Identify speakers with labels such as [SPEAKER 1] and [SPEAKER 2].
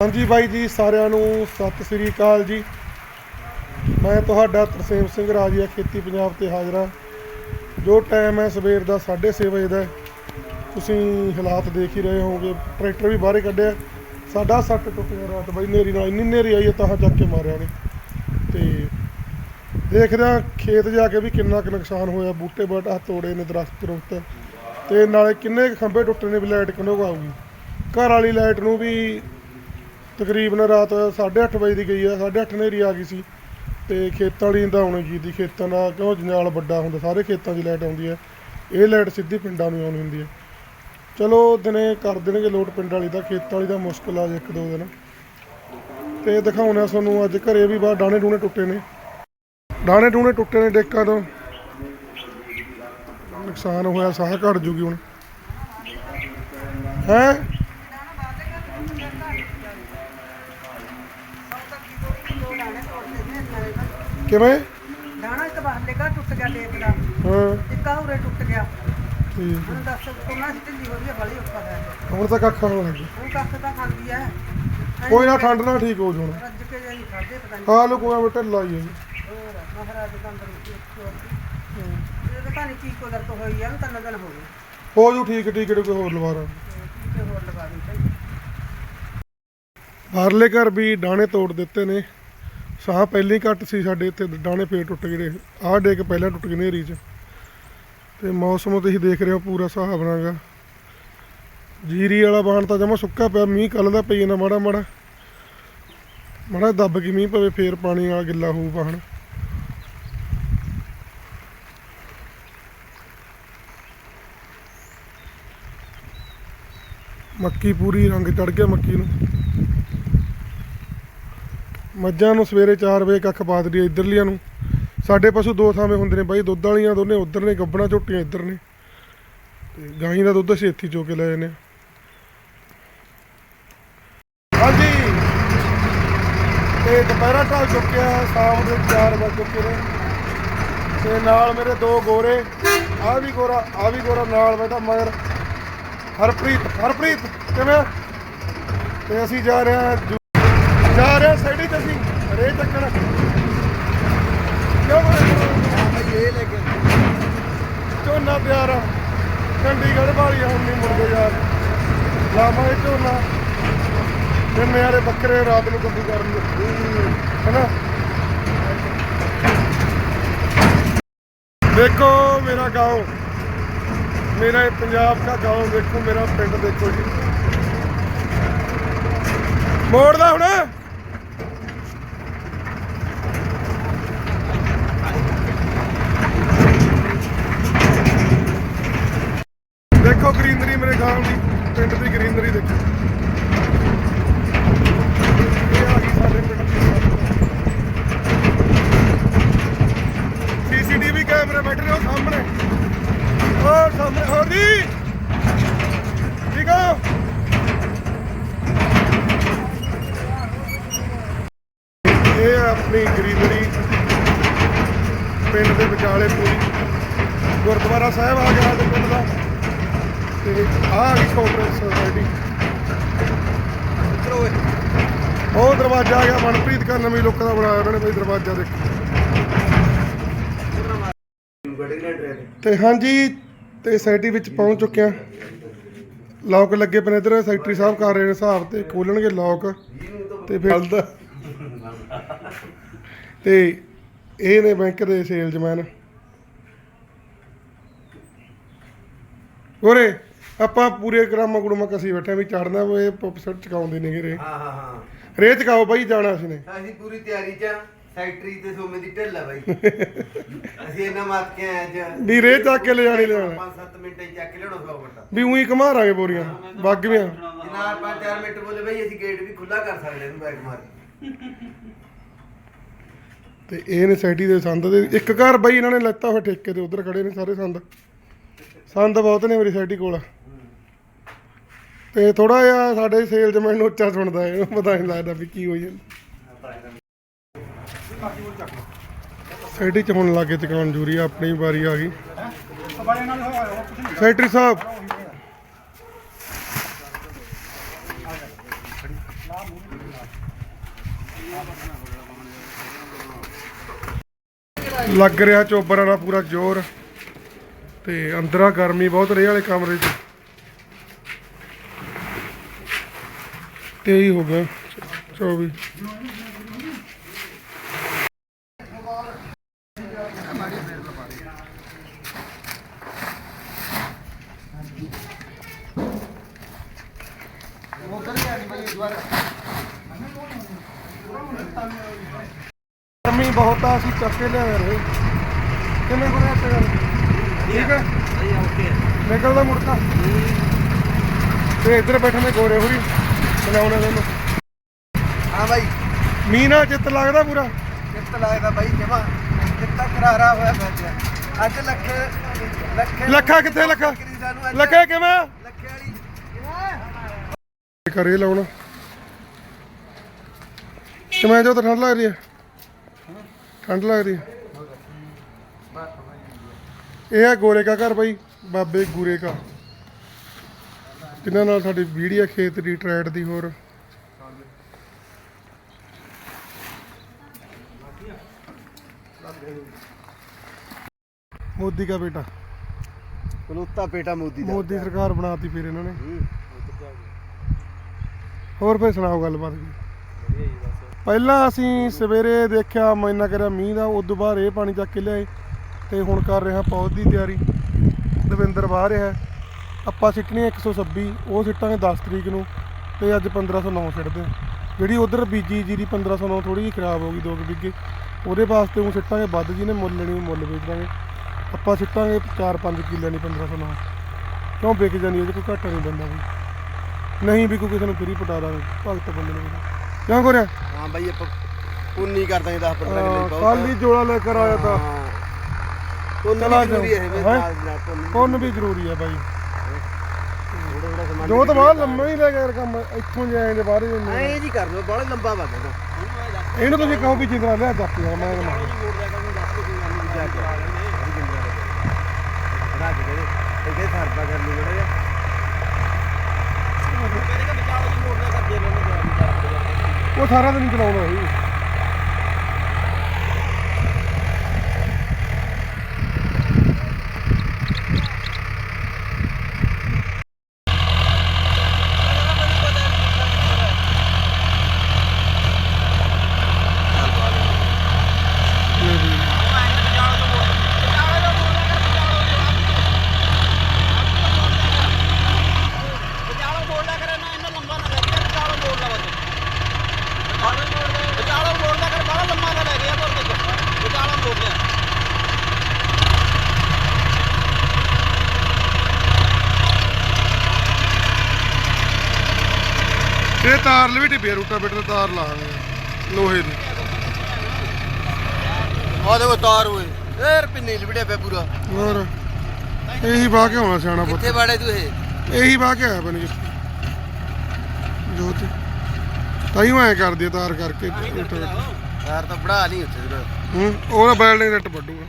[SPEAKER 1] ਹਾਂਜੀ ਬਾਈ ਜੀ, ਸਾਰਿਆਂ ਨੂੰ ਸਤਿ ਸ੍ਰੀ ਅਕਾਲ ਜੀ। ਮੈਂ ਤੁਹਾਡਾ ਤਰਸੇਮ ਸਿੰਘ ਰਾਜੀਆ, ਖੇਤੀ ਪੰਜਾਬ ਤੇ ਹਾਜ਼ਰ ਹਾਂ। ਜੋ ਟਾਈਮ ਹੈ ਸਵੇਰ ਦਾ 6:30 ਵਜੇ ਦਾ ਤੁਸੀਂ ਹਾਲਾਤ ਦੇਖ ਹੀ ਰਹੇ ਹੋਗੇ ਟਰੈਕਟਰ ਵੀ ਬਾਹਰੇ ਕੱਢਿਆ। ਸਾਡਾ ਸੱਟ ਟੁੱਟ ਗਿਆ ਰਾਤ ਬਾਈ, ਨੇਰੀ ਨਾਲ ਇੰਨੀ ਨੇਰੀ ਆਈ ਹੈ, ਤਾਂ ਚੱਕ ਕੇ ਮਾਰਿਆ ਨੇ। ਤੇ ਦੇਖਦੇ ਖੇਤ ਜਾ ਕੇ ਵੀ ਕਿੰਨਾ ਕੁ ਨੁਕਸਾਨ ਹੋਇਆ। ਬੂਟੇ ਬਾਟਾ ਤੋੜੇ ਨੇ, ਦਰਖਤ ਦਰਖਤ ਤੇ ਨਾਲੇ ਕਿੰਨੇ ਕੁ ਖੰਭੇ ਟੁੱਟੇ ਨੇ ਵੀ ਲਾਈਟ ਕਿੰਨੋਂ ਆਊਗੀ ਘਰ ਵਾਲੀ ਲਾਈਟ ਨੂੰ ਵੀ ਤਕਰੀਬਨ ਰਾਤ 8:30 ਵਜੇ ਦੀ ਗਈ ਆ 8:30 ਨੇਰੀ ਆ ਗਈ ਸੀ ਤੇ ਖੇਤਾਂ ਵਾਲੀ ਤਾਂ ਆਉਣੀ ਕੀਤੀ ਖੇਤਾਂ ਦਾ ਕਿਉਂ ਜੰਜਾਲ ਵੱਡਾ ਹੁੰਦਾ, ਸਾਰੇ ਖੇਤਾਂ 'ਚ ਲਾਈਟ ਆਉਂਦੀ ਹੈ ਇਹ ਲਾਈਟ ਸਿੱਧੀ ਪਿੰਡਾਂ ਨੂੰ ਆਉਣੀ ਹੁੰਦੀ ਹੈ ਚਲੋ ਦਿਨੇ ਕਰ ਦੇਣਗੇ ਲੋਡ ਪਿੰਡ ਵਾਲੀ ਦਾ, ਖੇਤਾਂ ਵਾਲੀ ਦਾ ਮੁਸ਼ਕਲ ਆ ਜੇ ਇੱਕ ਦੋ ਦਿਨ। ਤੇ ਦਿਖਾਉਣਾ ਤੁਹਾਨੂੰ, ਅੱਜ ਘਰੇ ਵੀ ਬਾਹਰ ਡਾਣੇ ਡੂਣੇ ਟੁੱਟੇ ਨੇ। ਡਾਣੇ ਡੂਣੇ ਟੁੱਟੇ ਨੇ ਡੇਕਾਂ ਤੋਂ। ਨੁਕਸਾਨ ਹੋਇਆ, ਸਾਹ ਘਟ ਜੂਗੀ ਹੁਣ। ਹੈ? ਕਿਵੇਂ?
[SPEAKER 2] ਦਾਣਾ ਇੱਕ ਬਾਹਰਲੇ ਘਰ ਟੁੱਟ ਗਿਆ ਲੇਪ ਦਾ।
[SPEAKER 1] ਹਾਂ।
[SPEAKER 2] ਇੱਕ ਆਹ ਉਰੇ ਟੁੱਟ ਗਿਆ।
[SPEAKER 1] ਠੀਕ
[SPEAKER 2] ਹੁਣ ਦੱਸ ਕੋਨਾ ਢਿੱਲੀ ਹੋ ਗਈ ਹੈ ਬੜੀ ਔਖਾ ਹੈ
[SPEAKER 1] ਹੁਣ ਤਾਂ ਕੱਖ ਹੋਣ। ਲੱਗੀ
[SPEAKER 2] ਉਹ ਕੱਖ ਤਾਂ ਖਾਂਦੀ ਹੈ।
[SPEAKER 1] ਕੋਈ ਨਾ ਠੰਡ ਨਾਲ ਠੀਕ ਹੋ ਜਾਣਾ।
[SPEAKER 2] ਰੱਜ ਕੇ ਜਾਈ ਖਾਦੇ ਪਤਾ ਨਹੀਂ।
[SPEAKER 1] ਕੋਈ ਨਾ ਹੀ ਹੈ ਜੀ।
[SPEAKER 2] ਹੋਰ ਮਹਾਰਾਜ ਦਾ ਅੰਦਰ ਇਹ ਤਾਂ ਨਹੀਂ ਕੀ ਕੋ ਦਰਦ ਹੋਈ ਆ ਨੂੰ ਤਿੰਨ ਦਿਨ ਹੋ ਗਏ।
[SPEAKER 1] ਹੋ ਜੂ ਠੀਕ ਠੀਕ ਕੋਈ ਹੋਰ ਲਵਾ ਰਾਂ
[SPEAKER 2] ਤੇ ਹੋਰ ਦੇ
[SPEAKER 1] ਬਾਹਰਲੇ ਘਰ ਵੀ ਡਾਣੇ ਤੋੜ ਦਿੱਤੇ ਨੇ। ਸਾਹ ਪਹਿਲੇ ਘੱਟ ਸੀ ਸਾਡੇ ਇੱਥੇ ਡਾਣੇ ਫੇਰ ਟੁੱਟ ਗਏ ਨੇ। ਆਹ ਡੇਕ ਪਹਿਲਾਂ ਟੁੱਟ ਗਏ ਨੇਰੀ 'ਚ। ਤੇ ਮੌਸਮ ਤੁਸੀਂ ਦੇਖ ਰਹੇ ਹੋ ਪੂਰਾ ਹਿਸਾਬ ਨਾਗਾ ਜੀਰੀ ਵਾਲਾ ਬਾਣ ਤਾਂ ਜਮਾ ਸੁੱਕਾ ਪਿਆ, ਮੀਂਹ ਕੱਲ ਦਾ ਪਈ ਜਾਂਦਾ ਮਾੜਾ ਮਾੜਾ। ਮਾੜਾ ਦੱਬ ਕੇ ਮੀਂਹ ਪਵੇ, ਫੇਰ ਪਾਣੀ ਵਾਲਾ ਗਿੱਲਾ ਹੋਊ ਬਾਣ। ਮੱਕੀ ਪੂਰੀ ਰੰਗ ਚੜ ਗਿਆ ਮੱਕੀ ਨੂੰ। ਮੱਝਾਂ ਨੂੰ ਸਵੇਰੇ 4 ਵਜੇ ਕੱਖ ਪਾ ਦਿੰਦੀ ਇਧਰਲੀਆਂ ਨੂੰ। ਸਾਡੇ ਪਸ਼ੂ ਦੋ ਥਾਵੇਂ ਹੁੰਦੇ ਨੇ ਬਾਈ, ਦੁੱਧ ਵਾਲੀਆਂ ਦੋਨੇ, ਉਧਰ ਨੇ ਗੱਬਣਾ ਝੋਟੀਆਂ ਇੱਧਰ ਨੇ। ਤੇ ਗਾਂ ਦਾ ਦੁੱਧ ਅਸੀਂ ਇੱਥੇ ਹੀ ਚੋ ਕੇ ਲੈ ਜਾਂਦੇ ਹਾਂਜੀ। ਤੇ ਦੁਪਹਿਰਾ ਢਲ ਚੁੱਕਿਆ, ਸ਼ਾਮ ਦੇ 4 ਵਜ ਚੁੱਕੇ ਨੇ। ਤੇ ਨਾਲ ਮੇਰੇ ਦੋ ਗੋਰੇ, ਆ ਵੀ ਗੋਰਾ, ਆ ਵੀ ਗੋਰਾ ਨਾਲ ਬੈਠਾ ਮਗਰ। ਹਰਪ੍ਰੀਤ ਹਰਪ੍ਰੀਤ, ਕਿਵੇਂ? ਤੇ ਅਸੀਂ ਜਾ ਰਹੇ ਹਾਂ ਜਾ ਰਹੇ ਸਾਈਡ ਤੇ ਅਸੀਂ ਰੇ ਚੱਕਣ ਕਿਉਂ ਭਾਈ ਇਹ ਲੈ ਕੇ ਝੋਨਾ ਪਿਆਰਾ ਚੰਡੀਗੜ੍ਹ ਵਾਲੀ ਹੁਣ ਨਹੀਂ ਮੁਰਗੇ ਯਾਰ। ਲਾਵਾਂਗੇ ਝੋਨਾ। ਫਿਰ ਮੇਰੇ ਬੱਕਰੇ ਰਾਤ ਨੂੰ ਕੱਢੀ ਕਰਨਗੇ ਹੈਨਾ? ਦੇਖੋ ਮੇਰਾ گاؤں ਮੇਰਾ ਇਹ ਪੰਜਾਬ ਦਾ گاؤں ਦੇਖੋ, ਮੇਰਾ ਪਿੰਡ ਦੇਖੋ ਜੀ। ਮੋੜਦਾ ਹੁਣ। ਆਪਣੀ ਗਰੀਨਰੀ ਪਿੰਡ ਦੇ ਵਿਚਾਲੇ ਪੂਰੀ। ਗੁਰਦੁਆਰਾ ਸਾਹਿਬ ਆ ਗਿਆ ਤੇ ਪਿੰਡ ਦਾ। ਤੇ ਆਹ ਆ ਗਈ ਸੋਸਾਇਟੀ ਉਹ ਦਰਵਾਜ਼ਾ ਆ ਗਿਆ ਮਨਪ੍ਰੀਤ ਕਾ ਨਵੀਂ ਲੋਕਾਂ ਦਾ ਬਣਾਇਆ ਉਹਨਾਂ ਨੇ ਬਈ ਦਰਵਾਜ਼ਾ ਦੇਖੋ। ਤੇ ਹਾਂਜੀ ਤੇ ਸੈਟੀ ਵਿੱਚ ਪਹੁੰਚ ਚੁੱਕੇ ਆ। ਲੋਕ ਲੱਗੇ ਪਏ ਨੇ ਇਧਰ ਸੈਕਟਰੀ ਸਾਹਿਬ ਕਰ ਰਹੇ ਨੇ ਹਿਸਾਬ ਤੇ ਖੋਲਣਗੇ ਲੋਕ ਤੇ ਫਿਰ ਤੇ ਇਹ ਨੇ ਬੈਂਕ ਦੇ ਸੇਲਜ਼ਮੈਨ। ਉਰੇ ਆਪਾਂ ਪੂਰੇ ਗ੍ਰਾਮਾਂ ਗੁੜਮਾ ਕਸੀ ਬੈਠੇ ਵੀ ਚੜਨਾ ਇਹ ਪ੍ਰੋਫੈਸਰ ਚਕਾਉਂਦੇ ਨੇਗੇ ਰੇ
[SPEAKER 3] ਹਾਂ ਹਾਂ ਹਾਂ।
[SPEAKER 1] ਰੇ ਚਕਾਓ ਬਾਈ ਜਾਣਾ ਸੀ ਨੇ।
[SPEAKER 3] ਅਸੀਂ ਪੂਰੀ ਤਿਆਰੀ ਚ ਆ। ਫੈਕਟਰੀ ਤੇ ਸੋਮੇ ਦੀ ਢਿੱਲ ਆ ਬਾਈ। ਅਸੀਂ ਇਹਨਾਂ ਮੱਤ ਕੇ ਆਏ ਅੱਜ।
[SPEAKER 1] ਵੀ ਰੇ ਚੱਕ ਕੇ ਲਿਜਾਣੀ ਲਿਆਉਣਾ।
[SPEAKER 3] 5-7 ਮਿੰਟ ਚ ਚੱਕ ਕੇ ਲਿਆਉਣਾ ਸੌ ਵੱਟਾ
[SPEAKER 1] ਵੀ ਉਹੀ ਘਮਾਰਾਂਗੇ ਬੋਰੀਆਂ ਬਾਗਵੀਆਂ
[SPEAKER 3] ਜਨਾਬ 5-4 ਮਿੰਟ ਬੋਲੇ ਬਾਈ ਅਸੀਂ ਗੇਟ ਵੀ ਖੁੱਲਾ ਕਰ ਸਕਦੇ ਇਹਨੂੰ ਬੈਗ ਮਾਰ ਕੇ।
[SPEAKER 1] ਤੇ ਇਹ ਨੇ ਸੈਟੀ ਦੇ ਸੰਦ ਦੇ ਇੱਕ ਘਰ ਬਾਈ ਇਹਨਾਂ ਨੇ ਲੈਤਾ ਹੋਇਆ ਠੇਕੇ ਤੇ, ਉਧਰ ਖੜੇ ਨੇ ਸਾਰੇ ਸੰਦ। ਸੰਦ ਬਹੁਤ ਨੇ ਮੇਰੀ ਸੈਟੀ ਕੋਲ। ਤੇ ਥੋੜਾ ਜਿਹਾ ਸਾਡੇ ਸੇਲਜ਼ਮੈਨ ਨੂੰ ਉੱਚਾ ਸੁਣਦਾ ਹੈ ਪਤਾ ਨਹੀਂ ਲੱਗਦਾ ਵੀ ਕੀ ਹੋਈ ਜਾਂਦਾ ਸੈਟੀ ਚ ਹੁਣ ਲਾਗੇ ਚਕਾਉਣ ਜੂਰੀ ਆਪਣੀ ਵਾਰੀ ਆ ਗਈ। ਸੈਕਟਰੀ ਸਾਹਿਬ ਲੱਗ ਰਿਹਾ ਚੋਬਰਾਂ ਦਾ ਪੂਰਾ ਜ਼ੋਰ ਤੇ ਅੰਦਰਾਂ ਗਰਮੀ ਬਹੁਤ ਰਹੀ ਵਾਲੇ ਕਮਰੇ 'ਚ। ਤੇਈ ਹੋ ਗਿਆ 24 ਗਰਮੀ ਬਹੁਤ ਆ ਅਸੀਂ ਚੱਕ ਕੇ ਲਿਆਏ ਰਹੇ ਕਿੰਨੇ ਕੋਲ ਹੱਥ ਕਰ ਠੀਕ ਹੈ ਨਿਕਲਦਾ ਮੁੜਕਾ। ਤੇ ਇੱਧਰ ਬੈਠੇ ਨੇ ਗੋਰੇ ਹੋਰੀ ਬਣਾਉਣੇ ਤੁਹਾਨੂੰ
[SPEAKER 3] ਹਾਂ ਬਾਈ।
[SPEAKER 1] ਮੀਂਹ ਨਾਲ ਚਿੱਤ ਲੱਗਦਾ ਪੂਰਾ?
[SPEAKER 3] ਕਿੱਤ ਲੱਗਦਾ ਬਾਈ ਜਮਾ। ਕਿੱਤਾ ਕਰਾਰਾ ਹੋਇਆ ਬੱਜਿਆ ਅੱਜ। ਲੱਖੇ ਲੱਖੇ
[SPEAKER 1] ਕਿੱਥੇ ਲੱਖਾ? ਲੱਖੇ ਕਿਵੇਂ?
[SPEAKER 3] ਲੱਖੇ ਵਾਲੀ।
[SPEAKER 1] ਕਰੇ ਲਾਉਣਾ। ਕਿਵੇਂ ਜੋ ਤਾਂ ਠੰਡ ਲੱਗ ਰਹੀ ਹੈ? ਠੰਡ ਲੱਗ ਰਹੀ ਹੈ। ਇਹ ਹੈ ਗੋਰੇ ਕਾ ਘਰ ਬਾਈ ਬਾਬੇ ਗੂਰੇ ਕਾ। ਜਿਨ੍ਹਾਂ ਨਾਲ ਸਾਡੀ ਵੀਡੀਓ ਖੇਤ ਦੀ ਟਰੈਡ ਦੀ ਹੋਰ। ਮੋਦੀ ਦਾ ਬੇਟਾ।
[SPEAKER 3] ਕਲੂਤਾ ਪੇਟਾ ਮੋਦੀ ਦਾ।
[SPEAKER 1] ਮੋਦੀ ਸਰਕਾਰ ਬਣਾਤੀ ਫਿਰ ਇਹਨਾਂ ਨੇ। ਹੋਰ ਫਿਰ ਸੁਣਾਓ ਗੱਲਬਾਤ। ਜੀ ਪਹਿਲਾਂ ਅਸੀਂ ਸਵੇਰੇ ਦੇਖਿਆ ਮੈਨਾਂ ਕਰਿਆ ਮੀਂਹ ਦਾ ਉਸ ਤੋਂ ਬਾਅਦ ਇਹ ਪਾਣੀ ਚੱਕ ਕੇ ਲਿਆਏ ਤੇ ਹੁਣ ਕਰ ਰਿਹਾ ਪੌਦ ਦੀ ਤਿਆਰੀ। ਦਵਿੰਦਰ ਵਾਹ ਰਿਹਾ, ਆਪਾਂ ਸਿੱਟਣੀ 126 ਉਹ ਸਿੱਟਾਂਗੇ 10 ਤਰੀਕ ਨੂੰ ਤੇ ਅੱਜ 1509 ਸਿੱਟਦੇ ਹਾਂ। ਜਿਹੜੀ ਉਧਰ ਬੀਜੀ ਜੀਰੀ 1509 ਥੋੜੀ ਜਿਹੀ ਖਰਾਬ ਹੋ ਗਈ, ਦੋ ਕੁ ਬਿੱਗੇ ਉਹਦੇ ਵਾਸਤੇ ਉਹ ਸਿੱਟਾਂਗੇ, ਵੱਧ ਜਿਹਨੇ ਮੁੱਲ ਲੈਣੀ ਉਹ ਮੁੱਲ ਵੇਚ ਦਾਂਗੇ। ਆਪਾਂ ਸਿੱਟਾਂਗੇ 4-5 ਕਿੱਲੇ ਨਹੀਂ 1509 ਕਿਉਂ ਵਿਕ ਜਾਂਦੀ ਹੈ? ਕੋਈ ਘਾਟਾ ਨਹੀਂ ਬੰਦਾ ਵੀ ਨਹੀਂ ਵੀ ਕੋਈ ਕਿਸੇ ਨੂੰ ਫਰੀ ਪਟਾ ਦਾਂਗੇ, ਭਗਤ ਬੰਦੇ ਨੂੰ ਕਿਉਂ ਕਰਿਆ?
[SPEAKER 3] ਹਾਂ ਬਾਈ ਆਪਾਂ ਉਨੀ ਕਰ ਦਾਂਗੇ 10 15 ਕਿਲੇ ਬਹੁਤ।
[SPEAKER 1] ਕੱਲ ਹੀ ਜੋੜਾ ਲੈ ਕਰ ਆਇਆ ਤਾਂ।
[SPEAKER 3] ਉਨੀ
[SPEAKER 1] ਚਲਾ
[SPEAKER 3] ਜ਼ਰੂਰੀ ਹੈ ਮੇਰੇ
[SPEAKER 1] ਹੈਂ?
[SPEAKER 3] ਨਾਲ ਦੀ ਨਾਲ ਪੁੰਨ
[SPEAKER 1] ਪੁੰਨ ਵੀ ਜ਼ਰੂਰੀ ਹੈ। ਬਾਈ।
[SPEAKER 3] ਥੋੜਾ ਥੋੜਾ ਸਮਾਨ
[SPEAKER 1] ਜੋ ਤਾਂ ਬਾਹਰ ਲੰਮਾ ਹੀ ਲੈ ਗਿਆ ਯਾਰ ਕੰਮ ਇੱਥੋਂ ਜਾਏ ਦੇ ਬਾਹਰ ਹੀ ਹੁੰਦੇ
[SPEAKER 3] ਐਂ ਜੀ ਕਰ ਲੋ ਬੜਾ ਲੰਬਾ ਵੱਧ
[SPEAKER 1] ਇਹਨੂੰ ਤੁਸੀਂ ਕਹੋ ਵੀ ਜਿੰਦਰਾ ਲਿਆ ਚੱਕ ਲਿਆ ਮੈਂ ਕਹਿੰਦਾ
[SPEAKER 3] ਇਹਦੇ ਸਰਪਾ ਕਰ ਲਈ ਬੜਾ
[SPEAKER 1] ਉਹ ਸਾਰਾ ਦਿਨ ਚਲਾਉਂਦਾ ਸੀ
[SPEAKER 4] ਵਿਚਾਲੋਂ ਮੋੜ ਲਿਆ ਕਰੇ ਨਾ ਇੰਨਾ ਲੰਬਾ ਨਾ ਲੈ ਕੇ ਵਿਚਾਲੋਂ ਮੋੜ ਲਾ ਬਸ ਵਿਚਾਲੋਂ ਮੋੜ ਲਿਆ ਕਰ ਬੜਾ ਲੰਬਾ ਨਾ ਲੈ ਗਿਆ ਪਰ ਤੱਕ ਵਿਚਾਲੋਂ ਮੋੜ ਲਿਆ
[SPEAKER 1] ਇਹ ਤਾਰ ਲਵੀ ਟਿੱਬੇ ਰੂਟਾ ਬੇਟਰ ਤਾਰ ਲਾਵਾਂਗੇ ਲੋਹੇ ਦੀ।
[SPEAKER 3] ਆ ਦੇਖੋ ਤਾਰ ਹੋਏ ਇਹ ਰਪਿੰਨੇ ਲਿਬੜਿਆ ਪਿਆ ਪੂਰਾ।
[SPEAKER 1] ਹੋਰ ਇਹੀ ਬਾਹ ਕੇ ਆਉਣਾ ਸਿਆਣਾ ਪੁੱਤ।
[SPEAKER 3] ਕਿੱਥੇ ਬਾੜੇ ਤੂੰ ਇਹ?
[SPEAKER 1] ਇਹੀ ਬਾਹ ਕੇ ਆਇਆ ਬਣ। ਕੇ ਜੋਤ ਤਾਈਓ ਐ ਕਰਦੀ ਆ ਤਾਰ ਕਰਕੇ
[SPEAKER 3] ਤਾਰ ਤਾਂ ਬੜਾ ਨਹੀਂ ਉੱਥੇ
[SPEAKER 1] ਹੂੰ ਉਹਦਾ ਬੈਲਡਿੰਗ ਰੱਟ ਵੱਡੂਗਾ